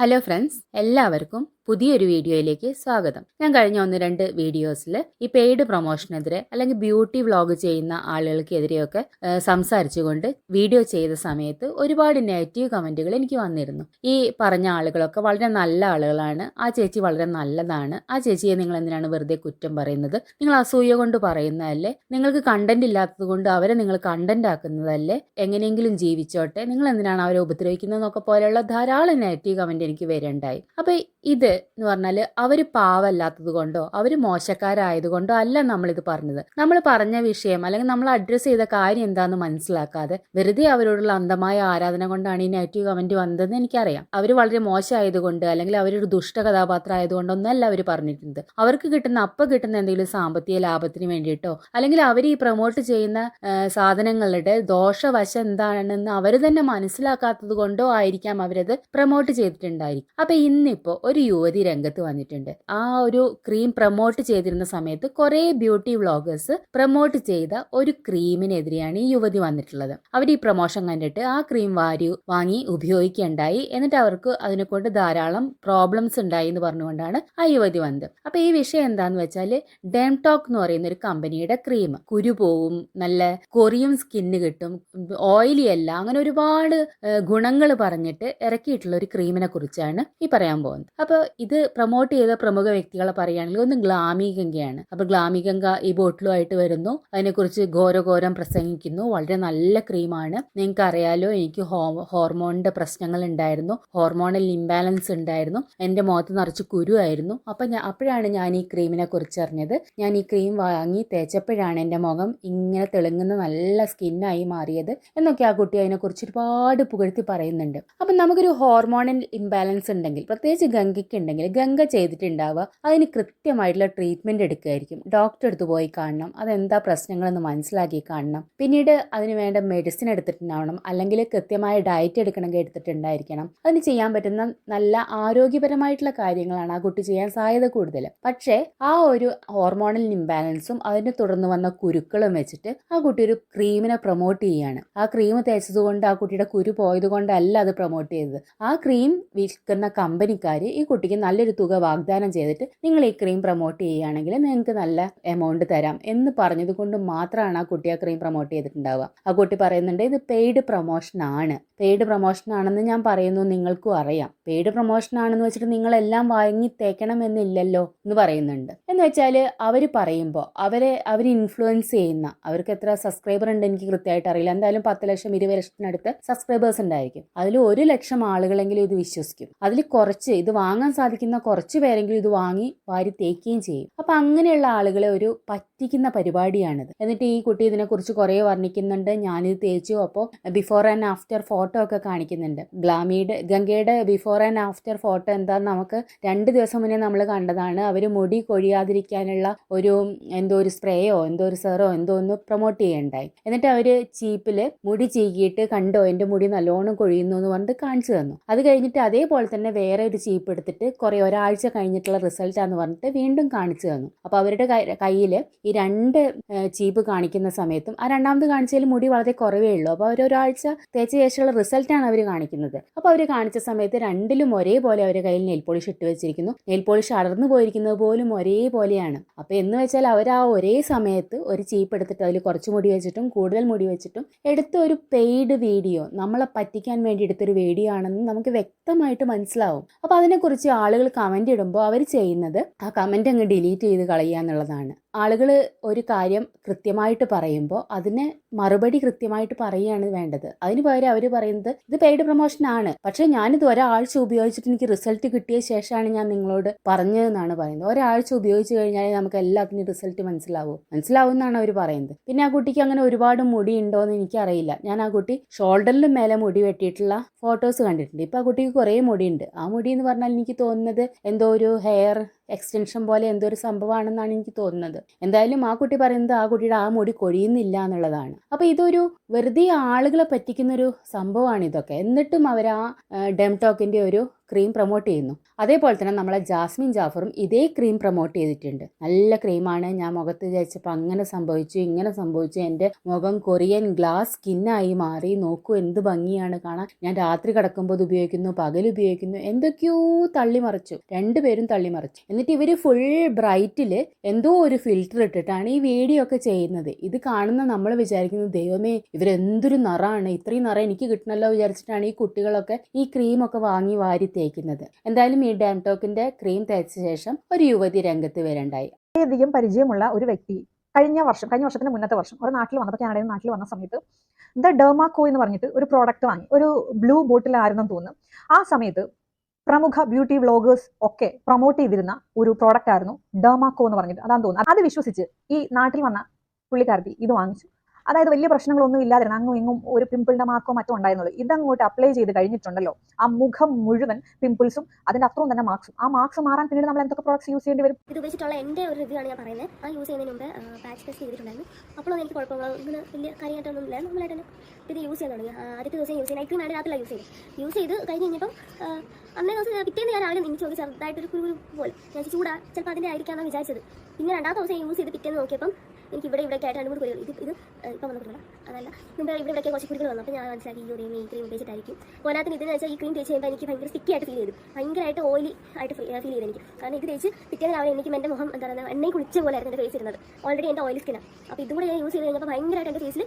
Hello friends എല്ലാവർക്കും പുതിയൊരു വീഡിയോയിലേക്ക് സ്വാഗതം. ഞാൻ കഴിഞ്ഞ ഒന്ന് രണ്ട് വീഡിയോസിൽ ഈ പെയ്ഡ് പ്രൊമോഷനെതിരെ അല്ലെങ്കിൽ ബ്യൂട്ടി വ്ലോഗ് ചെയ്യുന്ന ആളുകൾക്കെതിരെയൊക്കെ സംസാരിച്ചുകൊണ്ട് വീഡിയോ ചെയ്ത സമയത്ത് ഒരുപാട് നെഗറ്റീവ് കമന്റുകൾ എനിക്ക് വന്നിരുന്നു. ഈ പറഞ്ഞ ആളുകളൊക്കെ വളരെ നല്ല ആളുകളാണ് ആ ചേച്ചി വളരെ നല്ലതാണ് ആ ചേച്ചിയെ നിങ്ങൾ എന്തിനാണ് വെറുതെ കുറ്റം പറയുന്നത്? നിങ്ങൾ അസൂയ കൊണ്ട് പറയുന്നതല്ലേ? നിങ്ങൾക്ക് കണ്ടന്റ് ഇല്ലാത്തത് കൊണ്ട് അവരെ നിങ്ങൾ കണ്ടന്റ് ആക്കുന്നതല്ലേ? എങ്ങനെയെങ്കിലും ജീവിച്ചോട്ടെ നിങ്ങൾ എന്തിനാണ് അവരെ ഉപദ്രവിക്കുന്നതെന്നൊക്കെ പോലെയുള്ള ധാരാളം നെഗറ്റീവ് കമന്റ് എനിക്ക് വരേണ്ടായി. അപ്പൊ ഇത് എന്ന് പറഞ്ഞാൽ അവർ പാവല്ലാത്തത് കൊണ്ടോ അവർ മോശക്കാരായത് കൊണ്ടോ അല്ല നമ്മളിത് പറഞ്ഞത്. നമ്മൾ പറഞ്ഞ വിഷയം അല്ലെങ്കിൽ നമ്മൾ അഡ്രസ്സ് ചെയ്ത കാര്യം എന്താണെന്ന് മനസ്സിലാക്കാതെ വെറുതെ അവരോടുള്ള അന്ധമായ ആരാധന കൊണ്ടാണ് ഈ നെഗറ്റീവ് കമന്റ് വന്നതെന്ന് എനിക്കറിയാം. അവർ വളരെ മോശമായതുകൊണ്ട് അല്ലെങ്കിൽ അവരൊരു ദുഷ്ട കഥാപാത്രം ആയതുകൊണ്ടൊന്നല്ല അവർ പറഞ്ഞിട്ടുണ്ട് അവർക്ക് കിട്ടുന്ന അപ്പം കിട്ടുന്ന എന്തെങ്കിലും സാമ്പത്തിക ലാഭത്തിന് വേണ്ടിയിട്ടോ അല്ലെങ്കിൽ അവർ ഈ പ്രൊമോട്ട് ചെയ്യുന്ന സാധനങ്ങളുടെ ദോഷവശം എന്താണെന്ന് അവർ തന്നെ മനസ്സിലാക്കാത്തത് കൊണ്ടോ ആയിരിക്കാം അവരത് പ്രൊമോട്ട് ചെയ്തിട്ടുണ്ടായിരിക്കും അപ്പൊ ഇന്നിപ്പോ ഒരു യുവതി രംഗത്ത് വന്നിട്ടുണ്ട്. ആ ഒരു ക്രീം പ്രൊമോട്ട് ചെയ്തിരുന്ന സമയത്ത് കുറെ ബ്യൂട്ടി വ്ളോഗേഴ്സ് പ്രൊമോട്ട് ചെയ്ത ഒരു ക്രീമിനെതിരെയാണ് ഈ യുവതി വന്നിട്ടുള്ളത്. അവർ ഈ പ്രൊമോഷൻ കണ്ടിട്ട് ആ ക്രീം വാരി വാങ്ങി ഉപയോഗിക്കുകയുണ്ടായി. എന്നിട്ട് അവർക്ക് അതിനെ കൊണ്ട് ധാരാളം പ്രോബ്ലംസ് ഉണ്ടായി എന്ന് പറഞ്ഞുകൊണ്ടാണ് ആ യുവതി വന്നത്. അപ്പൊ ഈ വിഷയം എന്താന്ന് വെച്ചാൽ ഡെംടോക്ക് എന്ന് പറയുന്ന ഒരു കമ്പനിയുടെ ക്രീം കുരു പോവും നല്ല കൊറിയും സ്കിന്ന് കിട്ടും ഓയിലി അല്ല അങ്ങനെ ഒരുപാട് ഗുണങ്ങൾ പറഞ്ഞിട്ട് ഇറക്കിയിട്ടുള്ള ഒരു ക്രീമിനെ കുറിച്ചാണ് ഈ പറയാൻ പോകുന്നത്. അപ്പൊ ഇത് പ്രൊമോട്ട് ചെയ്ത പ്രമുഖ വ്യക്തികളെ പറയുകയാണെങ്കിൽ ഒന്ന് ഗ്ലാമി ഗംഗയാണ്. അപ്പൊ ഗ്ലാമി ഗംഗ ഈ ബോട്ടിലുമായിട്ട് വരുന്നു. അതിനെക്കുറിച്ച് ഘോരഘോരം പ്രസംഗിക്കുന്നു. വളരെ നല്ല ക്രീമാണ്. നിങ്ങൾക്ക് അറിയാലോ എനിക്ക് ഹോ- ഹോർമോണിന്റെ പ്രശ്നങ്ങൾ ഉണ്ടായിരുന്നു. ഹോർമോണൽ ഇംബാലൻസ് ഉണ്ടായിരുന്നു. എന്റെ മുഖത്ത് നിറച്ച് കുരുവായിരുന്നു അപ്പൊ ഞാൻ അപ്പോഴാണ് ഞാൻ ഈ ക്രീമിനെ കുറിച്ച് അറിഞ്ഞത്. ഞാൻ ഈ ക്രീം വാങ്ങി തേച്ചപ്പോഴാണ് എന്റെ മുഖം ഇങ്ങനെ തെളുങ്ങുന്ന നല്ല സ്കിന്നായി മാറിയത് എന്നൊക്കെ ആ കുട്ടി അതിനെക്കുറിച്ച് ഒരുപാട് പുകഴ്ത്തി പറയുന്നുണ്ട്. അപ്പം നമുക്കൊരു ഹോർമോണൽ ഇംബാലൻസ് ഉണ്ടെങ്കിൽ പ്രത്യേകിച്ച് ഗംഗയ്ക്ക് ഉണ്ടെങ്കിൽ ഗംഗ ചെയ്തിട്ടുണ്ടാവുക അതിന് കൃത്യമായിട്ടുള്ള ട്രീറ്റ്മെന്റ് എടുക്കുമായിരിക്കും. ഡോക്ടറെ അടുത്ത് പോയി കാണണം അതെന്താ പ്രശ്നങ്ങളെന്ന് മനസ്സിലാക്കി കാണണം. പിന്നീട് അതിന് വേണ്ട മെഡിസിൻ എടുത്തിട്ടുണ്ടാവണം അല്ലെങ്കിൽ കൃത്യമായ ഡയറ്റ് എടുക്കണമെങ്കിൽ എടുത്തിട്ടുണ്ടായിരിക്കണം. അതിന് ചെയ്യാൻ പറ്റുന്ന നല്ല ആരോഗ്യപരമായിട്ടുള്ള കാര്യങ്ങളാണ് ആ കുട്ടി ചെയ്യാൻ സാധ്യത കൂടുതൽ. പക്ഷേ ആ ഒരു ഹോർമോണൽ ഇംബാലൻസും അതിനെ തുടർന്ന് വന്ന കുരുക്കളും വെച്ചിട്ട് ആ കുട്ടി ഒരു ക്രീമിനെ പ്രൊമോട്ട് ചെയ്യാണ് ആ ക്രീം തേച്ചത് കൊണ്ട് ആ കുട്ടിയുടെ കുരു പോയത് കൊണ്ടല്ല അത് പ്രൊമോട്ട് ചെയ്തത്. ആ ക്രീം വിൽക്കുന്ന കമ്പനിക്കാർ കുട്ടിക്ക് നല്ലൊരു തുക വാഗ്ദാനം ചെയ്തിട്ട് നിങ്ങൾ ഈ ക്രീം പ്രൊമോട്ട് ചെയ്യുകയാണെങ്കിൽ നിങ്ങൾക്ക് നല്ല എമൗണ്ട് തരാം എന്ന് പറഞ്ഞത് കൊണ്ട് മാത്രമാണ് ആ കുട്ടി ആ ക്രീം പ്രൊമോട്ട് ചെയ്തിട്ടുണ്ടാവുക. ആ കുട്ടി പറയുന്നുണ്ട് ഇത് പെയ്ഡ് പ്രൊമോഷൻ ആണ്. പെയ്ഡ് പ്രൊമോഷൻ ആണെന്ന് ഞാൻ പറയുന്നു നിങ്ങൾക്കും അറിയാം. പെയ്ഡ് പ്രൊമോഷൻ ആണെന്ന് വെച്ചിട്ട് നിങ്ങളെല്ലാം വാങ്ങി തേക്കണം എന്നില്ലല്ലോ എന്ന് പറയുന്നുണ്ട്. എന്ന് വെച്ചാൽ അവർ പറയുമ്പോൾ അവരെ അവർ ഇൻഫ്ലുവൻസ് ചെയ്യുന്ന അവർക്ക് എത്ര സബ്സ്ക്രൈബർ ഉണ്ട് എനിക്ക് കൃത്യമായിട്ട് അറിയില്ല. എന്തായാലും പത്ത് ലക്ഷം ഇരുപത് ലക്ഷത്തിനടുത്ത് സബ്സ്ക്രൈബേഴ്സ് ഉണ്ടായിരിക്കും. അതിൽ ഒരു ലക്ഷം ആളുകളെങ്കിലും ഇത് വിശ്വസിക്കും. അതിൽ കുറച്ച് ഇത് വാങ്ങാൻ സാധിക്കുന്ന കുറച്ച് പേരെങ്കിലും ഇത് വാങ്ങി വാരി തേക്കുകയും ചെയ്യും. അപ്പൊ അങ്ങനെയുള്ള ആളുകളെ ഒരു പറ്റിക്കുന്ന പരിപാടിയാണിത്. എന്നിട്ട് ഈ കുട്ടി ഇതിനെക്കുറിച്ച് കുറേ വർണിക്കുന്നുണ്ട്. ഞാനിത് തേച്ചു. അപ്പോൾ ബിഫോർ ആൻഡ് ആഫ്റ്റർ ഫോട്ടോ ഒക്കെ കാണിക്കുന്നുണ്ട്. ഗ്ലാമിയുടെ ഗംഗയുടെ ബിഫോർ ആൻഡ് ആഫ്റ്റർ ഫോട്ടോ എന്താന്ന് നമുക്ക് രണ്ട് ദിവസം മുന്നേ നമ്മൾ കണ്ടതാണ്. അവർ മുടി കൊഴിയാതിരിക്കാനുള്ള ഒരു എന്തോ ഒരു സ്പ്രേയോ എന്തോ ഒരു സെറോ എന്തോ ഒന്ന് പ്രൊമോട്ട് ചെയ്യണ്ടായി. എന്നിട്ട് അവർ ചീപ്പിൽ മുടി ചീകിയിട്ട് കണ്ടോ എന്റെ മുടി നല്ലോണം കൊഴിയുന്നു എന്ന് പറഞ്ഞിട്ട് കാണിച്ചു തന്നു. അത് കഴിഞ്ഞിട്ട് അതേപോലെ തന്നെ വേറെ ഒരു ചീപ്പ് എടുത്തിട്ട് കുറേ ഒരാഴ്ച കഴിഞ്ഞിട്ടുള്ള റിസൾട്ടാന്ന് പറഞ്ഞിട്ട് വീണ്ടും കാണിച്ചു തന്നു. അപ്പോൾ അവരുടെ കയ്യിൽ രണ്ട് ചീപ്പ് കാണിക്കുന്ന സമയത്തും ആ രണ്ടാമത് കാണിച്ചതിൽ മുടി വളരെ കുറവേ ഉള്ളൂ. അപ്പോൾ അവർ ഒരാഴ്ച തേച്ച ശേഷമുള്ള റിസൾട്ടാണ് അവർ കാണിക്കുന്നത്. അപ്പോൾ അവർ കാണിച്ച സമയത്ത് രണ്ടിലും ഒരേപോലെ അവരുടെ കയ്യിൽ നെയിൽ പോളിഷ് ഇട്ട് വെച്ചിരിക്കുന്നു. നെയിൽ പോളിഷ് അടർന്നു പോയിരിക്കുന്നത് പോലും ഒരേപോലെയാണ്. അപ്പോൾ എന്ന് വെച്ചാൽ അവർ ആ ഒരേ സമയത്ത് ഒരു ചീപ്പ് എടുത്തിട്ട് അതിൽ കുറച്ച് മുടി വെച്ചിട്ടും കൂടുതൽ മുടി വെച്ചിട്ടും എടുത്ത ഒരു പെയ്ഡ് വീഡിയോ നമ്മളെ പറ്റിക്കാൻ വേണ്ടി എടുത്തൊരു വീഡിയോ ആണെന്ന് നമുക്ക് വ്യക്തമായിട്ട് മനസ്സിലാവും. അപ്പോൾ അതിനെക്കുറിച്ച് ആളുകൾ കമന്റ് ഇടുമ്പോൾ അവർ ചെയ്യുന്നത് ആ കമന്റ് അങ്ങ് ഡിലീറ്റ് ചെയ്ത് കളയുക എന്നുള്ളതാണ്. ആളുകൾ ഒരു കാര്യം കൃത്യമായിട്ട് പറയുമ്പോൾ അതിന് മറുപടി കൃത്യമായിട്ട് പറയുകയാണ് വേണ്ടത്. അതിന് പകരം അവർ പറയുന്നത് ഇത് പെയ്ഡ് പ്രൊമോഷൻ ആണ്. പക്ഷേ ഞാനിത് ഒരാഴ്ച ഉപയോഗിച്ചിട്ട് എനിക്ക് റിസൾട്ട് കിട്ടിയ ശേഷമാണ് ഞാൻ നിങ്ങളോട് പറഞ്ഞതെന്നാണ് പറയുന്നത്. ഒരാഴ്ച ഉപയോഗിച്ച് കഴിഞ്ഞാൽ നമുക്ക് എല്ലാത്തിനും റിസൾട്ട് മനസ്സിലാവും. മനസ്സിലാവും എന്നാണ് അവർ പറയുന്നത്. പിന്നെ ആ കുട്ടിക്ക് അങ്ങനെ ഒരുപാട് മുടി ഉണ്ടോ എന്ന് എനിക്കറിയില്ല. ഞാൻ ആ കുട്ടി ഷോൾഡറിലും മേലെ മുടി വെട്ടിയിട്ടുള്ള ഫോട്ടോസ് കണ്ടിട്ടുണ്ട്. ഇപ്പം ആ കുട്ടിക്ക് കുറേ മുടിയുണ്ട്. ആ മുടി എന്ന് പറഞ്ഞാൽ എനിക്ക് തോന്നുന്നത് എന്തോ ഒരു ഹെയർ എക്സ്റ്റൻഷൻ പോലെ എന്തോ ഒരു സംഭവമാണെന്നാണ് എനിക്ക് തോന്നുന്നത്. എന്തായാലും ആ കുട്ടി പറയുന്നത് ആ കുട്ടിയുടെ ആ മുടി കൊഴിയുന്നില്ല എന്നുള്ളതാണ്. അപ്പോൾ ഇതൊരു വെറുതെ ആളുകളെ പറ്റിക്കുന്ന ഒരു സംഭവമാണ് ഇതൊക്കെ. എന്നിട്ടും അവർ ആ ഡെംടോക്കിന്റെ ഒരു ക്രീം പ്രൊമോട്ട് ചെയ്യുന്നു. അതേപോലെ തന്നെ നമ്മളെ ജാസ്മിൻ ജാഫറും ഇതേ ക്രീം പ്രൊമോട്ട് ചെയ്തിട്ടുണ്ട്. നല്ല ക്രീമാണ് ഞാൻ മുഖത്ത് വിചാരിച്ചപ്പോൾ അങ്ങനെ സംഭവിച്ചു ഇങ്ങനെ സംഭവിച്ചു. എന്റെ മുഖം കൊറിയൻ ഗ്ലാസ് സ്കിന്നായി മാറി. നോക്കൂ എന്ത് ഭംഗിയാണ് കാണാൻ. ഞാൻ രാത്രി കിടക്കുമ്പോൾ ഇത് ഉപയോഗിക്കുന്നു പകൽ ഉപയോഗിക്കുന്നു. എന്തൊക്കെയോ തള്ളിമറിച്ചു രണ്ടുപേരും തള്ളിമറിച്ചു എന്നിട്ട് ഇവർ ഫുൾ ബ്രൈറ്റിൽ എന്തോ ഒരു ഫിൽറ്റർ ഇട്ടിട്ടാണ് ഈ വീഡിയോ ഒക്കെ ചെയ്യുന്നത്. ഇത് കാണുന്ന നമ്മൾ വിചാരിക്കുന്നത് ദൈവമേ ഇവരെന്തൊരു നിറാണ് ഇത്രയും നിറ എനിക്ക് കിട്ടണമല്ലോ വിചാരിച്ചിട്ടാണ് ഈ കുട്ടികളൊക്കെ ഈ ക്രീമൊക്കെ വാങ്ങി വാരി തേക്കുന്നത് എന്തായാലും ഈ ഡാം ടോക്കിന്റെ ക്രീം തേച്ച ശേഷം ഒരു യുവതി രംഗത്ത് വരണ്ടായി. വളരെയധികം പരിചയമുള്ള ഒരു വ്യക്തി കഴിഞ്ഞ വർഷം കഴിഞ്ഞ വർഷത്തിന്റെ മുന്നത്തെ വർഷം ഒരു നാട്ടിൽ വന്നപ്പോൾ കാനഡയിൽ നാട്ടിൽ വന്ന സമയത്ത് ദ ഡെർമാക്കോ എന്ന് പറഞ്ഞിട്ട് ഒരു പ്രോഡക്റ്റ് വാങ്ങി. ഒരു ബ്ലൂ ബോട്ടിൽ ആയിരുന്നു തോന്നുന്നു. ആ സമയത്ത് പ്രമുഖ ബ്യൂട്ടി വ്ളോഗേഴ്സ് ഒക്കെ പ്രൊമോട്ട് ചെയ്തിരുന്ന ഒരു പ്രോഡക്റ്റ് ആയിരുന്നു ഡെർമാക്കോ എന്ന് പറഞ്ഞിട്ട്. അതാണ് തോന്നുന്നു. അത് വിശ്വസിച്ച് ഈ നാട്ടിൽ വന്ന പുള്ളിക്കാരത്തി ഇത് വാങ്ങിച്ചു. അതായത് വലിയ പ്രശ്നങ്ങളൊന്നും ഇല്ലാതിരുന്നു അങ്ങും ഇങ്ങും ഒരു പിമ്പിളിന്റെ മാർക്കോ മറ്റോ ഉണ്ടായിരുന്നുള്ളൂ. ഇതങ്ങോട്ട് അപ്ലൈ ചെയ്ത് കഴിഞ്ഞിട്ടുണ്ടല്ലോ. ആ മുഖം മുഴുവൻ പിമ്പിൾസും അതിന്റെ അത്രയും തന്നെ മാർക്സും ആ മാർക്സ് മാറാൻ പിന്നീട് നമ്മൾ എന്തൊക്കെ പ്രോഡക്ട്സ് യൂസ് ചെയ്യേണ്ടി വരും? ഇത് ഉപയോഗിച്ചിട്ടുള്ള എന്റെ ഒരു റിവ്യൂ ആണ് ഞാൻ പറയുന്നത്. ആ യൂസ് ചെയ്യുന്നതിന് മുമ്പ് പാച്ച് ടെസ്റ്റ് ചെയ്തിട്ടുണ്ടായിരുന്നു. അപ്പോൾ എനിക്ക് കുഴപ്പമില്ല വലിയ കാര്യമായിട്ടൊന്നും ഇല്ല. നമ്മളായിട്ട് ഇത് യൂസ് ചെയ്യാൻ തുടങ്ങി. ആദ്യത്തെ ദിവസം യൂസ് ചെയ്ത് നൈറ്റ് ക്രീം രാത്രിയില്ല യൂസ് ചെയ്ത്. യൂസ് ചെയ്ത് കഴിഞ്ഞ് കഴിഞ്ഞപ്പം അന്നേ ദിവസം പിറ്റേന്ന് ഞാൻ രാവിലെ എനിക്ക് ചോദിച്ചു ചെറുതായിട്ടൊരു കുരു പോലെ. ഞാൻ ചൂടാ ചിലപ്പോൾ അതിന്റെ ആയിരിക്കാമെന്നാണ് വിചാരിച്ചത്. പിന്നെ രണ്ടാമത്തെ ദിവസം യൂസ് ചെയ്ത് പിറ്റേന്ന് നോക്കിയപ്പം എനിക്ക് ഇവിടെ ഇവിടെ ആയിട്ട് രണ്ട് മൂന്ന് കുരുകൾ ഇത് ഇത് ഇപ്പം വന്നിട്ടില്ല അതല്ല ഇവിടെ ഇവിടെ കുറച്ച് കുരുകൾ വന്നു. അപ്പോൾ ഞാൻ മനസ്സിലാക്കി ഈ ഒരു ഈ ക്രീം ഉപയോഗിച്ചിട്ടായിരിക്കും. പോരാത്തിന് ഇതെന്ന് വെച്ചാൽ ഈ ക്രീം തേച്ച് കഴിയുമ്പോൾ എനിക്ക് ഭയങ്കര സ്റ്റിക്കി ആയിട്ട് ഫീൽ ചെയ്തു. ഭയങ്കരമായിട്ട് ഓയിലി ആയിട്ട് ഫീൽ ചെയ്തു എനിക്ക്. കാരണം ഇത് തേച്ച് പിറ്റേന്ന് രാവിലെ എനിക്ക് എന്റെ മുഖം എന്താ പറയുക എണ്ണയും കുളിച്ച പോലെ ആയിരുന്നു എന്റെ ഫേസ് ഇരുന്നത്. ഓൾറെഡി എന്റെ ഓയിൽ സ്കിനാണ് അപ്പോൾ ഇതും കൂടെ ഞാൻ യൂസ് ചെയ്ത് കഴിഞ്ഞപ്പോൾ ഭയങ്കരമായിട്ട് എന്റെ ഫേസിൽ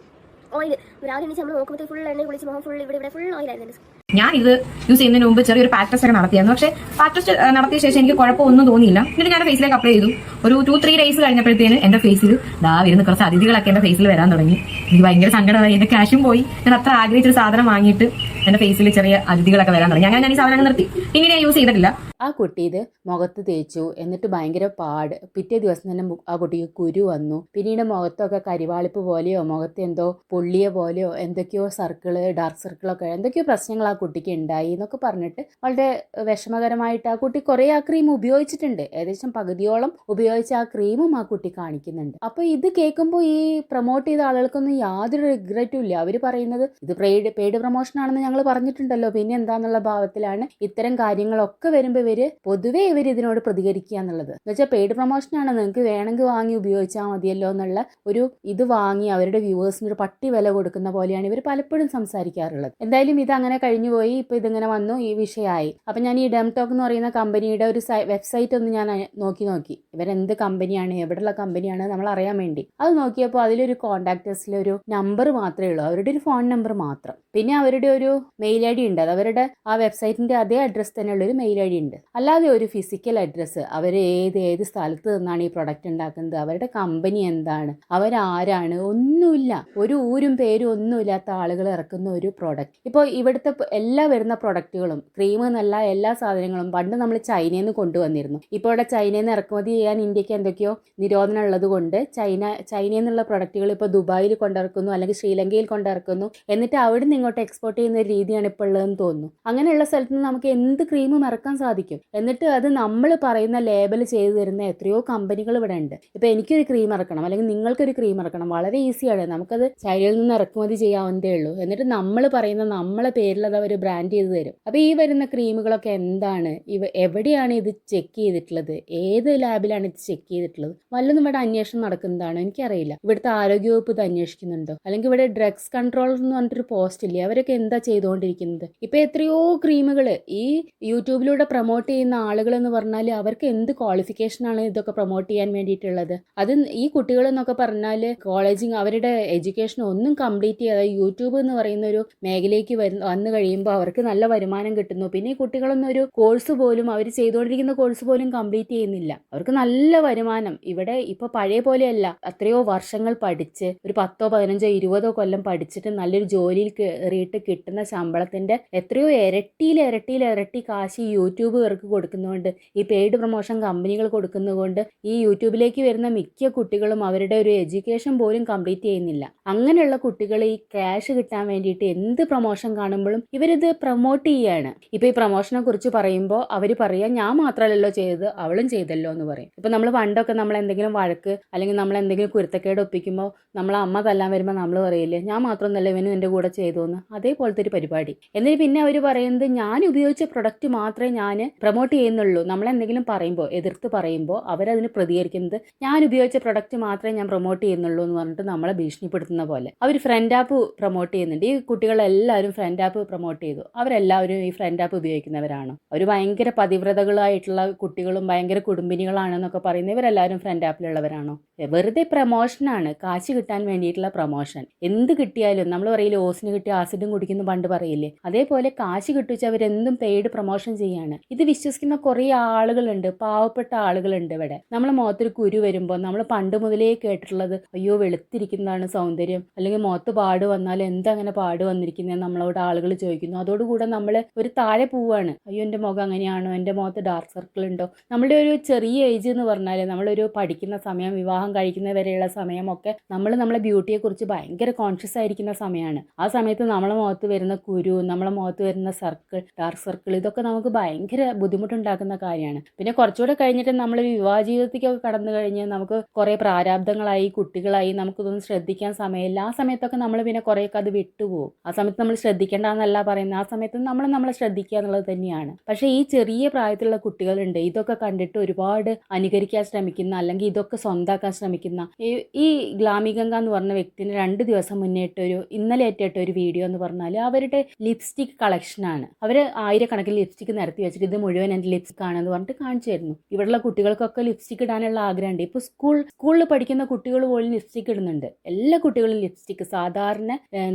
ഓയിൽ രാവിലെ എണീച്ച് നമ്മൾ നോക്കുമ്പോൾ ഫുൾ എണ്ണയും കുളിച്ച് മുഖം ഫുൾ ഇവിടെ ഇവിടെ ഫുൾ ഓയിലായിരുന്നു ഞാൻ ഇത് യൂസ് ചെയ്യുന്നതിന് മുമ്പ് ചെറിയൊരു പാക്ക് ടെസ്റ്റ് ഒക്കെ നടത്തിയായിരുന്നു. പക്ഷേ പാക്ക് ടെസ്റ്റ് നടത്തിയ ശേഷം എനിക്ക് കുഴപ്പമൊന്നും തോന്നിയില്ല. എന്നിട്ട് ഞാൻ ഫേസിലേക്ക് അപ്ലൈ ചെയ്തു. ഒരു ടു ത്രീ ഡേയ്സ് കഴിഞ്ഞപ്പോഴത്തേന് എന്റെ ഫേസിൽ ദാ വരുന്ന കുറച്ച് അതിഥികളൊക്കെ എന്റെ ഫേസിൽ വരാൻ തുടങ്ങി. എനിക്ക് ഭയങ്കര സങ്കടമായി. എന്റെ ക്യാഷും പോയി. ഞാൻ അത്ര ആഗ്രഹിച്ചൊരു സാധനം വാങ്ങിയിട്ട് എന്റെ ഫേസിൽ ചെറിയ അതിഥികളൊക്കെ വരാൻ തുടങ്ങി. അങ്ങനെ ഞാൻ ഈ സാധനം നിർത്തി. പിന്നീട് ഞാൻ യൂസ് ചെയ്തിട്ടില്ല. ആ കുട്ടി ഇത് മുഖത്ത് തേച്ചു. എന്നിട്ട് ഭയങ്കര പാട്. പിറ്റേ ദിവസം തന്നെ ആ കുട്ടിക്ക് കുരു വന്നു. പിന്നീട് മുഖത്തൊക്കെ കരിവാളിപ്പ് പോലെയോ മുഖത്ത് എന്തോ പൊള്ളിയ പോലെയോ എന്തൊക്കെയോ സർക്കിൾ ഡാർക്ക് സർക്കിളൊക്കെ എന്തൊക്കെയോ പ്രശ്നങ്ങൾ ആ കുട്ടിക്ക് ഉണ്ടായി എന്നൊക്കെ പറഞ്ഞിട്ട് വളരെ വിഷമകരമായിട്ട് ആ കുട്ടി കുറേ ആ ക്രീം ഉപയോഗിച്ചിട്ടുണ്ട്. ഏകദേശം പകുതിയോളം ഉപയോഗിച്ച ആ ക്രീമും ആ കുട്ടി കാണിക്കുന്നുണ്ട്. അപ്പോൾ ഇത് കേൾക്കുമ്പോൾ ഈ പ്രൊമോട്ട് ചെയ്ത ആളുകൾക്കൊന്നും യാതൊരു റിഗ്രറ്റും ഇല്ല. അവർ പറയുന്നത് ഇത് പെയ്ഡ് പെയ്ഡ് പ്രൊമോഷൻ ആണെന്ന് ഞങ്ങൾ പറഞ്ഞിട്ടുണ്ടല്ലോ. പിന്നെ എന്താന്നുള്ള ഭാവത്തിലാണ് ഇത്തരം കാര്യങ്ങളൊക്കെ വരുമ്പോൾ ഇവർ പൊതുവെ ഇവർ ഇതിനോട് പ്രതികരിക്കുക എന്നുള്ളത്. എന്ന് വെച്ചാൽ പെയ്ഡ് പ്രൊമോഷൻ ആണ്. നിങ്ങൾക്ക് വേണമെങ്കിൽ വാങ്ങി ഉപയോഗിച്ചാൽ മതിയല്ലോ എന്നുള്ള ഒരു ഇത് വാങ്ങി അവരുടെ വ്യൂവേഴ്സിന് ഒരു പട്ടി വില കൊടുക്കുന്ന പോലെയാണ് ഇവർ പലപ്പോഴും സംസാരിക്കാറുള്ളത്. എന്തായാലും ഇത് അങ്ങനെ കഴിഞ്ഞുപോയി ഇപ്പൊ ഇതിങ്ങനെ വന്നു. ഈ വിഷയമായി. അപ്പൊ ഞാൻ ഈ ഡെംടോക്ക് എന്ന് പറയുന്ന കമ്പനിയുടെ ഒരു വെബ്സൈറ്റ് ഒന്ന് ഞാൻ നോക്കി നോക്കി. ഇവരെന്ത് കമ്പനിയാണ് എവിടെയുള്ള കമ്പനിയാണ് നമ്മൾ അറിയാൻ വേണ്ടി. അത് നോക്കിയപ്പോൾ അതിലൊരു കോൺടാക്ടേഴ്സിലെ ഒരു നമ്പർ മാത്രമേ ഉള്ളൂ. അവരുടെ ഒരു ഫോൺ നമ്പർ മാത്രം. പിന്നെ അവരുടെ ഒരു മെയിൽ ഐ ഡി ഉണ്ട്. അത് അവരുടെ ആ വെബ്സൈറ്റിന്റെ അതേ അഡ്രസ്സ് തന്നെയുള്ള ഒരു മെയിൽ ഐ ഡി ഉണ്ട്. അല്ലാതെ ഒരു ഫിസിക്കൽ അഡ്രസ്സ് അവർ ഏത് ഏത് സ്ഥലത്ത് നിന്നാണ് ഈ പ്രൊഡക്റ്റ് ഉണ്ടാക്കുന്നത് അവരുടെ കമ്പനി എന്താണ് അവരാരാണ് ഒന്നുമില്ല. ഒരു ഊരും പേരും ഒന്നുമില്ലാത്ത ആളുകൾ ഇറക്കുന്ന ഒരു പ്രോഡക്റ്റ് ഇപ്പോൾ ഇവിടുത്തെ എല്ലാ വരുന്ന പ്രൊഡക്റ്റുകളും ക്രീം എന്നല്ല എല്ലാ സാധനങ്ങളും പണ്ട് നമ്മൾ ചൈനയിൽ നിന്ന് കൊണ്ടുവന്നിരുന്നു. ഇപ്പോൾ ഇവിടെ ചൈനയിൽ നിന്ന് ഇറക്കുമതി ചെയ്യാൻ ഇന്ത്യയ്ക്ക് എന്തൊക്കെയോ നിരോധനം ഉള്ളത് കൊണ്ട് ചൈന ചൈനയിൽ നിന്നുള്ള പ്രൊഡക്റ്റുകൾ ഇപ്പോൾ ദുബായിൽ കൊണ്ടിറക്കുന്നു അല്ലെങ്കിൽ ശ്രീലങ്കയിൽ കൊണ്ടിറക്കുന്നു എന്നിട്ട് അവിടെ നിന്ന് ഇങ്ങോട്ട് എക്സ്പോർട്ട് ചെയ്യുന്ന ഒരു രീതിയാണ് ഇപ്പോൾ ഉള്ളതെന്ന് തോന്നുന്നു. അങ്ങനെയുള്ള സ്ഥലത്ത് നിന്ന് നമുക്ക് എന്ത് ക്രീമും ഇറക്കാൻ സാധിക്കും? എന്നിട്ട് അത് നമ്മൾ പറയുന്ന ലേബൽ ചെയ്തു തരുന്ന എത്രയോ കമ്പനികൾ ഇവിടെ ഉണ്ട്. ഇപ്പൊ എനിക്കൊരു ക്രീം ഇറക്കണം അല്ലെങ്കിൽ നിങ്ങൾക്കൊരു ക്രീം ഇറക്കണം വളരെ ഈസിയാണ് നമുക്കത് ചൈനയിൽ നിന്ന് ഇറക്കുമതി ചെയ്യാവുന്നതേ ഉള്ളൂ. എന്നിട്ട് നമ്മൾ പറയുന്ന നമ്മളെ പേരിൽ അത് അവർ ബ്രാൻഡ് ചെയ്ത് തരും. അപ്പൊ ഈ വരുന്ന ക്രീമുകളൊക്കെ എന്താണ്? ഇവ എവിടെയാണ് ഇത് ചെക്ക് ചെയ്തിട്ടുള്ളത്? ഏത് ലാബിലാണ് ഇത് ചെക്ക് ചെയ്തിട്ടുള്ളത്? വല്ലതും ഇവിടെ അന്വേഷണം നടക്കുന്നതാണ്? എനിക്കറിയില്ല. ഇവിടുത്തെ ആരോഗ്യവകുപ്പ് ഇത് അന്വേഷിക്കുന്നുണ്ടോ? അല്ലെങ്കിൽ ഇവിടെ ഡ്രഗ്സ് കൺട്രോളർ എന്ന് പറഞ്ഞിട്ടൊരു പോസ്റ്റ് ഇല്ലേ? അവരൊക്കെ എന്താ ചെയ്തുകൊണ്ടിരിക്കുന്നത്? ഇപ്പൊ എത്രയോ ക്രീമുകൾ ഈ യൂട്യൂബിലൂടെ പ്രൊമോട്ട് ചെയ്യുന്ന ആളുകൾ എന്ന് പറഞ്ഞാൽ അവർക്ക് എന്ത് ക്വാളിഫിക്കേഷൻ ആണ് ഇതൊക്കെ പ്രൊമോട്ട് ചെയ്യാൻ വേണ്ടിയിട്ടുള്ളത്? അത് ഈ കുട്ടികൾ എന്നൊക്കെ പറഞ്ഞാൽ കോളേജിങ് അവരുടെ എഡ്യൂക്കേഷൻ ഒന്നും കംപ്ലീറ്റ് ചെയ്യാതെ യൂട്യൂബ് എന്ന് പറയുന്ന ഒരു മേഖലയ്ക്ക് വരുന്ന വന്നു കഴിയുമ്പോൾ അവർക്ക് നല്ല വരുമാനം കിട്ടുന്നു. പിന്നെ ഈ കുട്ടികളൊന്നും ഒരു കോഴ്സ് പോലും അവർ ചെയ്തുകൊണ്ടിരിക്കുന്ന കോഴ്സ് പോലും കംപ്ലീറ്റ് ചെയ്യുന്നില്ല. അവർക്ക് നല്ല വരുമാനം. ഇവിടെ ഇപ്പൊ പഴയ പോലെയല്ല. അത്രയോ വർഷങ്ങൾ പഠിച്ച് ഒരു പത്തോ പതിനഞ്ചോ ഇരുപതോ കൊല്ലം പഠിച്ചിട്ട് നല്ലൊരു ജോലിയിൽ കയറിയിട്ട് കിട്ടുന്ന ശമ്പളത്തിന്റെ എത്രയോ ഇരട്ടിയിൽ ഇരട്ടിയിൽ ഇരട്ടി കാശ് യൂട്യൂബ് പേർക്ക് കൊടുക്കുന്നതുകൊണ്ട് ഈ പെയ്ഡ് പ്രൊമോഷൻ കമ്പനികൾ കൊടുക്കുന്നതുകൊണ്ട് ഈ യൂട്യൂബിലേക്ക് വരുന്ന മിക്ക കുട്ടികളും അവരുടെ ഒരു എഡ്യൂക്കേഷൻ പോലും കംപ്ലീറ്റ് ചെയ്യുന്നില്ല. അങ്ങനെയുള്ള കുട്ടികൾ ഈ ക്യാഷ് കിട്ടാൻ വേണ്ടിയിട്ട് എന്ത് പ്രൊമോഷൻ കാണുമ്പോഴും ഇവരിത് പ്രൊമോട്ട് ചെയ്യാണ്. ഇപ്പൊ ഈ പ്രൊമോഷനെ കുറിച്ച് പറയുമ്പോൾ അവർ പറയുക ഞാൻ മാത്രമല്ലല്ലോ ചെയ്തത് അവളും ചെയ്തല്ലോ എന്ന് പറയും. ഇപ്പൊ നമ്മൾ പണ്ടൊക്കെ നമ്മൾ എന്തെങ്കിലും വഴക്ക് അല്ലെങ്കിൽ നമ്മൾ എന്തെങ്കിലും കുരുത്തക്കേട് ഒപ്പിക്കുമ്പോൾ നമ്മളെ അമ്മ തല്ലാൻ വരുമ്പോൾ നമ്മൾ പറയില്ലേ ഞാൻ മാത്രമൊന്നല്ല ഇവനും എന്റെ കൂടെ ചെയ്തു എന്ന് അതേപോലത്തെ ഒരു പരിപാടി. എന്നിട്ട് പിന്നെ അവർ പറയുന്നത് ഞാൻ ഉപയോഗിച്ച പ്രൊഡക്റ്റ് മാത്രമേ ഞാൻ പ്രൊമോട്ട് ചെയ്യുന്നുള്ളൂ. നമ്മൾ എന്തെങ്കിലും പറയുമ്പോൾ എതിർത്ത് പറയുമ്പോൾ അവരതിന് പ്രതികരിക്കുന്നത് ഞാൻ ഉപയോഗിച്ച പ്രൊഡക്റ്റ് മാത്രമേ ഞാൻ പ്രൊമോട്ട് ചെയ്യുന്നുള്ളൂ എന്ന് പറഞ്ഞിട്ട് നമ്മളെ ഭീഷണിപ്പെടുത്തുന്ന പോലെ. അവർ ഫ്രണ്ട് ആപ്പ് പ്രൊമോട്ട് ചെയ്യുന്നുണ്ട്. ഈ കുട്ടികളെല്ലാവരും ഫ്രണ്ട് ആപ്പ് പ്രൊമോട്ട് ചെയ്തു. അവരെല്ലാവരും ഈ ഫ്രണ്ട് ആപ്പ് ഉപയോഗിക്കുന്നവരാണ്. അവർ ഭയങ്കര പതിവ്രതകളായിട്ടുള്ള കുട്ടികളും ഭയങ്കര കുടുംബിനികളാണെന്നൊക്കെ പറയുന്ന ഇവരെല്ലാവരും ഫ്രണ്ട് ആപ്പിലുള്ളവരാണോ വെറുതെ പ്രൊമോഷനാണ് കാശ് കിട്ടാൻ വേണ്ടിയിട്ടുള്ള പ്രൊമോഷൻ എന്ത് കിട്ടിയാലും നമ്മൾ പറയില്ലേ ഓസിന് കിട്ടിയ ആസിഡും കുടിക്കുന്നു പണ്ട് പറയില്ലേ. അതേപോലെ കാശ് കിട്ടിച്ച് അവരെന്തും പെയ്ഡ് പ്രൊമോഷൻ ചെയ്യാണ്. ഇത് വിശ്വസിക്കുന്ന കുറേ ആളുകളുണ്ട് പാവപ്പെട്ട ആളുകളുണ്ട് ഇവിടെ. നമ്മളെ മുഖത്തൊരു കുരു വരുമ്പോൾ നമ്മൾ പണ്ട് മുതലേ കേട്ടിട്ടുള്ളത് അയ്യോ വെളുത്തിരിക്കുന്നതാണ് സൗന്ദര്യം. അല്ലെങ്കിൽ മുഖത്ത് പാട് വന്നാൽ എന്തങ്ങനെ പാട് വന്നിരിക്കുന്നത് നമ്മളോട് ആളുകൾ ചോദിക്കുന്നു. അതോടുകൂടെ നമ്മൾ ഒരു താഴെ പോവാണ്. അയ്യോ എന്റെ മുഖം അങ്ങനെയാണോ? എന്റെ മുഖത്ത് ഡാർക്ക് സർക്കിൾ ഉണ്ടോ? നമ്മുടെ ഒരു ചെറിയ ഏജ് എന്ന് പറഞ്ഞാൽ നമ്മളൊരു പഠിക്കുന്ന സമയം വിവാഹം കഴിക്കുന്ന വരെയുള്ള സമയമൊക്കെ നമ്മൾ നമ്മളെ ബ്യൂട്ടിയെ കുറിച്ച് ഭയങ്കര കോൺഷ്യസ് ആയിരിക്കുന്ന സമയമാണ്. ആ സമയത്ത് നമ്മളെ മുഖത്ത് വരുന്ന കുരു നമ്മളെ മുഖത്ത് വരുന്ന സർക്കിൾ ഡാർക്ക് സർക്കിൾ ഇതൊക്കെ നമുക്ക് ഭയങ്കര ബുദ്ധിമുട്ടുണ്ടാക്കുന്ന കാര്യമാണ്. പിന്നെ കുറച്ചുകൂടെ കഴിഞ്ഞിട്ട് നമ്മൾ വിവാഹ ജീവിതത്തിലേക്ക് കടന്നു കഴിഞ്ഞ് നമുക്ക് കുറേ പ്രാരാബ്ദങ്ങളായി കുട്ടികളായി നമുക്കിതൊന്നും ശ്രദ്ധിക്കാൻ സമയമില്ല. ആ സമയത്തൊക്കെ നമ്മൾ പിന്നെ കുറേയൊക്കെ അത് വിട്ടുപോകും. ആ സമയത്ത് നമ്മൾ ശ്രദ്ധിക്കേണ്ട എന്നല്ല പറയുന്നത്. ആ സമയത്ത് നമ്മൾ നമ്മളെ ശ്രദ്ധിക്കുക എന്നുള്ളത് തന്നെയാണ്. പക്ഷേ ഈ ചെറിയ പ്രായത്തിലുള്ള കുട്ടികളുണ്ട്. ഇതൊക്കെ കണ്ടിട്ട് ഒരുപാട് അനുകരിക്കാൻ ശ്രമിക്കുന്ന അല്ലെങ്കിൽ ഇതൊക്കെ സ്വന്തമാക്കാൻ ശ്രമിക്കുന്ന ഈ- ഗ്ലാമികംഗ എന്ന് പറഞ്ഞ വ്യക്തിന് രണ്ട് ദിവസം മുന്നേ ഒരു ഇന്നലെ ഏറ്റിട്ട ഒരു വീഡിയോ എന്ന് പറഞ്ഞാൽ അവരുടെ ലിപ്സ്റ്റിക് കളക്ഷനാണ്. അവർ ആയിരക്കണക്കിന് ലിപ്സ്റ്റിക് നിരത്തി വെച്ചിട്ട് ഇത് മുഴുവൻ എന്റെ ലിപ്സ്റ്റിക് ആണെന്ന് പറഞ്ഞിട്ട് കാണിച്ചു തരുന്നു ഇവിടെയുള്ള കുട്ടികൾക്കൊക്കെ ലിപ്സ്റ്റിക് ഇടാനുള്ള ആഗ്രഹമുണ്ട്. ഇപ്പോൾ സ്കൂൾ സ്കൂളിൽ പഠിക്കുന്ന കുട്ടികൾ പോലും ലിപ്സ്റ്റിക് ഇടുന്നുണ്ട്. എല്ലാ കുട്ടികളും ലിപ്സ്റ്റിക് സാധാരണ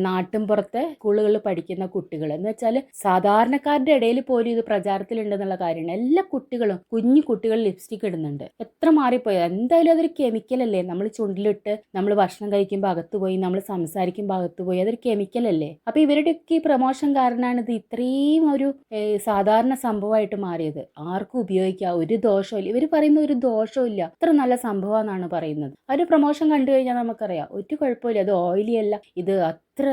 നാട്ടും പുറത്തെ സ്കൂളുകളിൽ പഠിക്കുന്ന കുട്ടികൾ. എന്ന് വെച്ചാൽ സാധാരണക്കാരുടെ ഇടയിൽ പോലും ഇത് പ്രചാരത്തിലുണ്ടെന്നുള്ള കാര്യമാണ്. എല്ലാ കുട്ടികളും കുഞ്ഞു കുട്ടികൾ ലിപ്സ്റ്റിക് ഇടുന്നുണ്ട്. എത്ര മാറിപ്പോയത് എന്തായാലും അതൊരു കെമിക്കൽ അല്ലേ? നമ്മൾ ചുണ്ടിലിട്ട് നമ്മൾ ഭക്ഷണം കഴിക്കുമ്പോൾ അകത്ത് പോയി നമ്മൾ സംസാരിക്കുമ്പോൾ അകത്ത് പോയി അതൊരു കെമിക്കൽ അല്ലേ? അപ്പൊ ഇവരുടെയൊക്കെ ഈ പ്രമോഷൻ കാരണമാണ് ഇത് ഇത്രയും ഒരു സാധാരണ സംഭവമായിട്ട് മാറിയത്. ആർക്കും ഉപയോഗിക്കാം ഒരു ദോഷമില്ല ഇവർ പറയുന്ന ഒരു ദോഷമില്ല അത്ര നല്ല എന്നാണ് പറയുന്നത്. ആ ഒരു പ്രൊമോഷൻ കണ്ടു കഴിഞ്ഞാൽ നമുക്കറിയാം. ഒരു കുഴപ്പമില്ല അത് ഓയിലി അല്ല. ഇത് അത്ര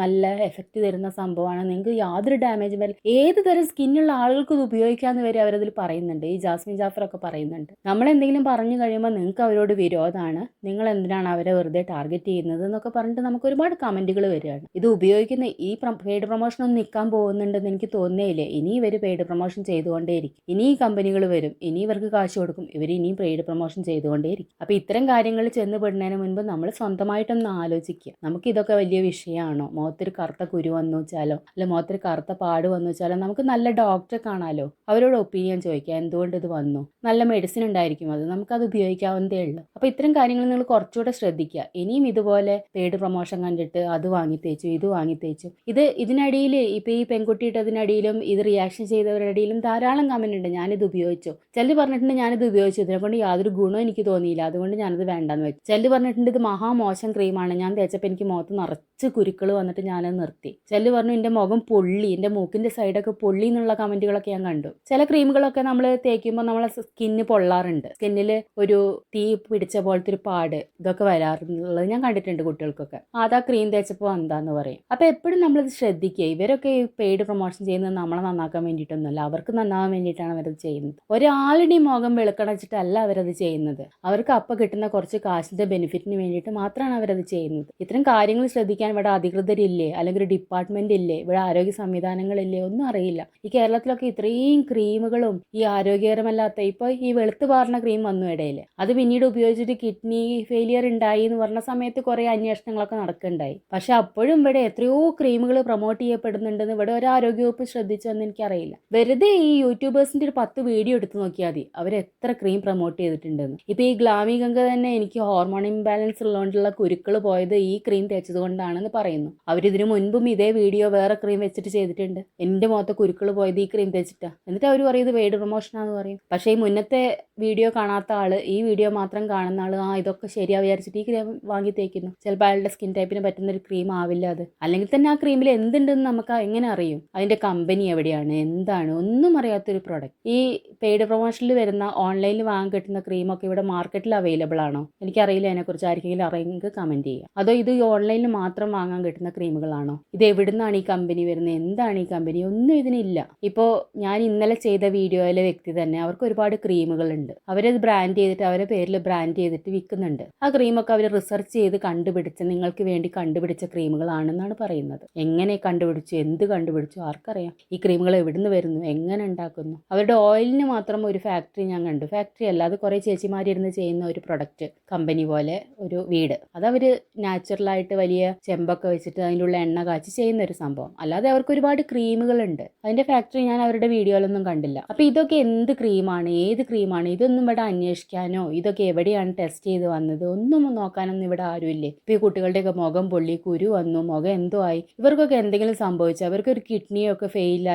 നല്ല എഫക്റ്റ് തരുന്ന സംഭവമാണ്. നിങ്ങൾക്ക് യാതൊരു ഡാമേജും വരില്ല ഏത് തരം സ്കിന്നുള്ള ആളുകൾക്കും ഇത് ഉപയോഗിക്കാമെന്ന് വരെ അവരതിൽ പറയുന്നുണ്ട്. ഈ ജാസ്മിൻ ജാഫറൊക്കെ പറയുന്നുണ്ട്. നമ്മൾ എന്തെങ്കിലും പറഞ്ഞു കഴിയുമ്പോൾ നിങ്ങൾക്ക് അവരോട് വിരോധമാണ് നിങ്ങൾ എന്തിനാണ് അവരെ വെറുതെ ടാർഗറ്റ് ചെയ്യുന്നത് എന്നൊക്കെ പറഞ്ഞിട്ട് നമുക്ക് ഒരുപാട് കമന്റുകൾ വരികയാണ്. ഇത് ഉപയോഗിക്കുന്ന ഈ പെയ്ഡ് പ്രൊമോഷൻ ഒന്നും നിൽക്കാൻ പോകുന്നുണ്ടെന്ന് എനിക്ക് തോന്നിയില്ലേ ഇനി ഇവർ പെയ്ഡ് പ്രൊമോഷൻ ചെയ്തുകൊണ്ടേയിരിക്കും. ഇനി ഈ കമ്പനികൾ വരും. ഇനി ഇവർക്ക് കാശ് കൊടുക്കും. ഇവർ ഇനിയും പെയ്ഡ് പ്രൊമോഷൻ ചെയ്തുകൊണ്ടേയിരിക്കും. അപ്പോൾ ഇത്തരം കാര്യങ്ങൾ ചെന്ന് പെടുന്നതിന് മുൻപ് നമ്മൾ സ്വന്തമായിട്ടൊന്ന് ആലോചിക്കുക. നമുക്ക് ഇതൊക്കെ വലിയ വിഷയമാണോ മുഖത്തൊരു കറുത്ത കുരു വന്നു വെച്ചാലോ? അല്ല മുഖത്തൊരു കറുത്ത പാട് വന്നു വെച്ചാലോ? നമുക്ക് നല്ല ഡോക്ടറെ കാണാലോ? അവരോട് ഒപ്പീനിയൻ ചോദിക്കാം. എന്തുകൊണ്ട് ഇത് വന്നു? നല്ല മെഡിസിൻ ഉണ്ടായിരിക്കും അത് നമുക്കത് ഉപയോഗിക്കാവുന്നതേ ഉള്ളൂ. അപ്പോൾ ഇത്തരം കാര്യങ്ങൾ നിങ്ങൾ കുറച്ചുകൂടെ ശ്രദ്ധിക്കുക. ഇനിയും ഇതുപോലെ പെയ്ഡ് പ്രൊമോഷൻ കണ്ടിട്ട് അത് വാങ്ങി തേച്ചു ഇത് വാങ്ങി തേച്ചു. ഇത് ഇതിനടിയിൽ ഇപ്പോൾ ഈ പെൺകുട്ടി ഇട്ടതിനടിയിലും ഇത് റിയാക്ഷൻ ചെയ്തവരുടെ ഇടയിലും ധാരാളം കമന്റ് ഉണ്ട്. ഞാനിത് ഉപയോഗിച്ചു. ചിലർ പറഞ്ഞിട്ടുണ്ട് ഞാനിത് ഉപയോഗിച്ചു. ഇതിനെ കൊണ്ട് യാതൊരു ഗുണവും എനിക്ക് തോന്നിയില്ല. അതുകൊണ്ട് ഞാനത് വേണ്ടെന്ന് വെച്ചു. ചിലർ പറഞ്ഞിട്ടുണ്ട് ഇത് മഹാമോശം ക്രീമാണ് ഞാൻ തേച്ചപ്പോൾ എനിക്ക് മുഖത്ത് നിറച്ച് കുരുക്കൾ വന്നിട്ട് ഞാനത് നിർത്തി. ചെല്ലു പറഞ്ഞു എന്റെ മുഖം പൊള്ളി എന്റെ മൂക്കിന്റെ സൈഡൊക്കെ പൊള്ളി എന്നുള്ള കമന്റുകളൊക്കെ ഞാൻ കണ്ടു. ചില ക്രീമുകളൊക്കെ നമ്മൾ തേക്കുമ്പോൾ നമ്മളെ സ്കിന്ന് പൊള്ളാറുണ്ട്. സ്കിന്നിൽ ഒരു തീ പിടിച്ച പോലത്തെ ഒരു പാട് ഇതൊക്കെ വരാറുള്ളത് ഞാൻ കണ്ടിട്ടുണ്ട് കുട്ടികൾക്കൊക്കെ. അതാ ക്രീം തേച്ചപ്പോൾ എന്താന്ന് പറയും. അപ്പോൾ എപ്പോഴും നമ്മളിത് ശ്രദ്ധിക്കുക. ഇവരൊക്കെ ഈ പെയ്ഡ് പ്രൊമോഷൻ ചെയ്യുന്നത് നമ്മളെ നന്നാക്കാൻ വേണ്ടിയിട്ടൊന്നുമല്ല. അവർക്ക് നന്നാവാൻ വേണ്ടിയിട്ടാണ് അവരത് ചെയ്യുന്നത്. ഒരാളുടെ മുഖം വെളുക്കണച്ചിട്ടല്ല അവരത് ചെയ്യുന്നത്. അവർക്ക് അപ്പം കിട്ടുന്ന കുറച്ച് കാശിന്റെ ബെനിഫിറ്റിന് വേണ്ടിയിട്ട് മാത്രമാണ് അവരത് ചെയ്യുന്നത്. ഇത്തരം കാര്യങ്ങൾ ശ്രദ്ധിക്കാൻ ഇവിടെ അധികൃതരില്ലേ? അല്ലെങ്കിൽ ഡിപ്പാർട്ട്മെന്റ് ഇല്ലേ ഇവിടെ ആരോഗ്യ സംവിധാനങ്ങളില്ലേ? ഒന്നും അറിയില്ല. ഈ കേരളത്തിലൊക്കെ ഇത്രയും ക്രീമുകളും ഈ ആരോഗ്യകരമല്ലാത്ത ഇപ്പോൾ ഈ വെളുത്ത് പാറുന്ന ക്രീം വന്നു ഇടയിൽ അത് പിന്നീട് ഉപയോഗിച്ചിട്ട് കിഡ്നി ഫെയിലിയർ ഉണ്ടായി എന്ന് പറഞ്ഞ സമയത്ത് കുറേ അന്വേഷണങ്ങളൊക്കെ നടക്കുന്നുണ്ടായി. പക്ഷെ അപ്പോഴും ഇവിടെ എത്രയോ ക്രീമുകൾ പ്രൊമോട്ട് ചെയ്യപ്പെടുന്നുണ്ടെന്ന് ഇവിടെ ഒരു ആരോഗ്യവകുപ്പ് ശ്രദ്ധിച്ചെന്ന് എനിക്കറിയില്ല. വെറുതെ ഈ യൂട്യൂബേഴ്സിന്റെ ഒരു പത്ത് വീഡിയോ എടുത്ത് നോക്കിയാൽ മതി. അവർ എത്ര ക്രീം പ്രൊമോട്ട് ചെയ്തിട്ടുണ്ടെന്ന്. ഇപ്പൊ ഈ ഗ്ലാമി ഗംഗ തന്നെ എനിക്ക് ഹോർമോൺ ഇംബാലൻസ് ഉള്ളതുകൊണ്ടുള്ള കുരുക്കൾ പോയത് ഈ ക്രീം തേച്ചത് കൊണ്ടാണെന്ന് പറയുന്നു. അവരിതിനു മുൻപും ഇതേ വീഡിയോ വേറെ ക്രീം വെച്ചിട്ട് ചെയ്തിട്ടുണ്ട്. എന്റെ മുഖത്ത് കുരുക്കൾ പോയത് ഈ ക്രീം തേച്ചിട്ടാ എന്നിട്ട് അവർ പറയുന്നത് പെയ്ഡ് പ്രൊമോഷനാന്ന് പറയും. പക്ഷേ ഈ മുന്നത്തെ വീഡിയോ കാണാത്ത ആൾ ഈ വീഡിയോ മാത്രം കാണുന്ന ആൾ ആ ഇതൊക്കെ ശരിയാ വിചാരിച്ചിട്ട് ഈ ക്രീം വാങ്ങി തേക്കുന്നു. ചിലപ്പോൾ അയാളുടെ സ്കിൻ ടൈപ്പിന് പറ്റുന്ന ഒരു ക്രീം ആവില്ല അത്. അല്ലെങ്കിൽ തന്നെ ആ ക്രീമിൽ എന്തുണ്ടെന്ന് നമുക്ക് എങ്ങനെ അറിയും? അതിന്റെ കമ്പനി എവിടെയാണ്? എന്താണ്? ഒന്നും അറിയാത്തൊരു പ്രോഡക്റ്റ് ഈ പെയ്ഡ് പ്രൊമോഷനിൽ വരുന്ന ഓൺലൈനിൽ വാങ്ങാൻ കിട്ടുന്ന ക്രീമൊക്കെ ഇവിടെ മാർക്കറ്റിൽ അവൈലബിൾ ആണോ? എനിക്കറിയില്ല അതിനെക്കുറിച്ച്. ആർക്കെങ്കിലും അറിയെങ്കിൽ കമന്റ് ചെയ്യുക. അതോ ഇത് ഓൺലൈനിൽ മാത്രം വാങ്ങാൻ കിട്ടുന്ന ക്രീമുകളാണോ? ഇത് എവിടുന്നാണ് ഈ കമ്പനി വരുന്നത്? എന്താണ് ഈ കമ്പനി ഒന്നും ഇതിനില്ല. ഇപ്പോൾ ഞാൻ ഇന്നലെ ചെയ്ത വീഡിയോയിലെ വ്യക്തി തന്നെ അവർക്ക് ഒരുപാട് ക്രീമുകളുണ്ട്. അവരത് ബ്രാൻഡ് ചെയ്തിട്ട് അവരുടെ പേരിൽ ബ്രാൻഡ് ചെയ്തിട്ട് വിൽക്കുന്നുണ്ട്. ആ ക്രീമൊക്കെ അവർ റിസർച്ച് ചെയ്ത് കണ്ടുപിടിച്ച് നിങ്ങൾക്ക് വേണ്ടി കണ്ടുപിടിച്ച ക്രീമുകളാണെന്നാണ് പറയുന്നത്. എങ്ങനെ കണ്ടുപിടിച്ചു എന്ത് കണ്ടുപിടിച്ചു ആർക്കറിയാം? ഈ ക്രീമുകൾ എവിടുന്ന് വരുന്നു? എങ്ങനെ ഉണ്ടാക്കുന്നു? അവരുടെ ഓയിലിന് മാത്രം ഒരു ഫാക്ടറി ഞാൻ കണ്ടു. ഫാക്ടറി അല്ല അത് കുറേ ചേച്ചിമാരിരുന്ന് ചെയ്യുന്ന ഒരു പ്രൊഡക്റ്റ് കമ്പനി പോലെ ഒരു വീട്. അതവർ നാച്ചുറലായിട്ട് വലിയ ചെമ്പൊക്കെ വെച്ചിട്ട് അതിന്റെ ഉള്ള എണ്ണ കാച്ചി ചെയ്യുന്ന ഒരു സംഭവം. അല്ലാതെ അവർക്ക് ഒരുപാട് ക്രീമുകളുണ്ട്. അതിന്റെ ഫാക്ടറി ഞാൻ അവരുടെ വീഡിയോയിലൊന്നും കണ്ടില്ല. അപ്പോൾ ഇതൊക്കെ എന്ത് ക്രീമാണ്? ഏത് ക്രീമാണ്? ഇതൊന്നും ഇവിടെ അന്വേഷിക്കാനോ ഇതൊക്കെ എവിടെയാണ് ടെസ്റ്റ് ചെയ്ത് വന്നത്? ഒന്നും നോക്കാനൊന്നും ഇവിടെ ആരുമില്ലേ ഇപ്പൊ ഈ കുട്ടികളുടെയൊക്കെ മുഖം പൊള്ളി കുരു വന്നു മുഖം എന്തോ ആയി. ഇവർക്കൊക്കെ എന്തെങ്കിലും സംഭവിച്ചു അവർക്ക് ഒരു കിഡ്നിയൊക്കെ ഫെയിൽ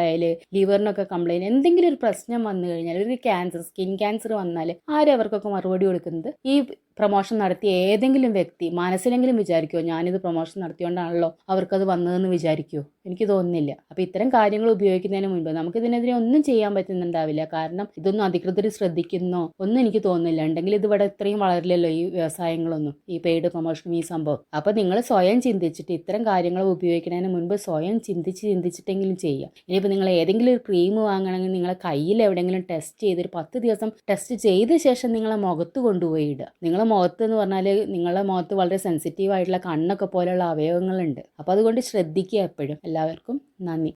ലിവറിനൊക്കെ കംപ്ലൈന്റ് എന്തെങ്കിലും ഒരു പ്രശ്നം വന്നു കഴിഞ്ഞാൽ ഒരു ക്യാൻസർ സ്കിൻ ക്യാൻസർ വന്നാൽ ആരും അവർക്കൊക്കെ മറുപടി കൊടുക്കുന്നത്? ഈ പ്രൊമോഷൻ നടത്തിയ ഏതെങ്കിലും വ്യക്തി മനസ്സിലെങ്കിലും വിചാരിക്കുമോ ഞാനിത് പ്രൊമോഷൻ നടത്തിയോണ്ടാണല്ലോ അവർക്കത് വന്നതെന്ന് വിചാരിക്കുമോ എനിക്ക് തോന്നുന്നില്ല. അപ്പോൾ ഇത്തരം കാര്യങ്ങൾ ഉപയോഗിക്കുന്നതിന് മുൻപ് നമുക്കിതിനെതിരെ ഒന്നും ചെയ്യാൻ പറ്റുന്നുണ്ടാവില്ല. കാരണം ഇതൊന്നും അധികൃതർ ശ്രദ്ധിക്കുന്നോ ഒന്നും എനിക്ക് തോന്നുന്നില്ല. ഉണ്ടെങ്കിൽ ഇത് ഇവിടെ ഇത്രയും വളരില്ലല്ലോ ഈ വ്യവസായങ്ങളൊന്നും ഈ പെയ്ഡ് പ്രൊമോഷനും ഈ സംഭവം. അപ്പോൾ നിങ്ങൾ സ്വയം ചിന്തിച്ചിട്ട് ഇത്തരം കാര്യങ്ങൾ ഉപയോഗിക്കുന്നതിന് മുൻപ് സ്വയം ചിന്തിച്ച് ചിന്തിച്ചിട്ടെങ്കിലും ചെയ്യുക ഇനിയിപ്പോൾ നിങ്ങൾ ഏതെങ്കിലും ഒരു ക്രീം വാങ്ങണമെങ്കിൽ നിങ്ങളെ കയ്യിൽ എവിടെയെങ്കിലും ടെസ്റ്റ് ചെയ്ത് ഒരു പത്ത് ദിവസം ടെസ്റ്റ് ചെയ്ത ശേഷം നിങ്ങളെ മുഖത്ത് കൊണ്ടുപോയി ഇടുക. നിങ്ങളെ മുഖത്ത് എന്ന് പറഞ്ഞാൽ നിങ്ങളുടെ മുഖത്ത് വളരെ സെൻസിറ്റീവ് ആയിട്ടുള്ള കണ്ണൊക്കെ പോലെയുള്ള അവയവങ്ങളുണ്ട്. അപ്പോൾ അതുകൊണ്ട് ശ്രദ്ധിക്കുക എപ്പോഴും. എല്ലാവർക്കും നന്ദി.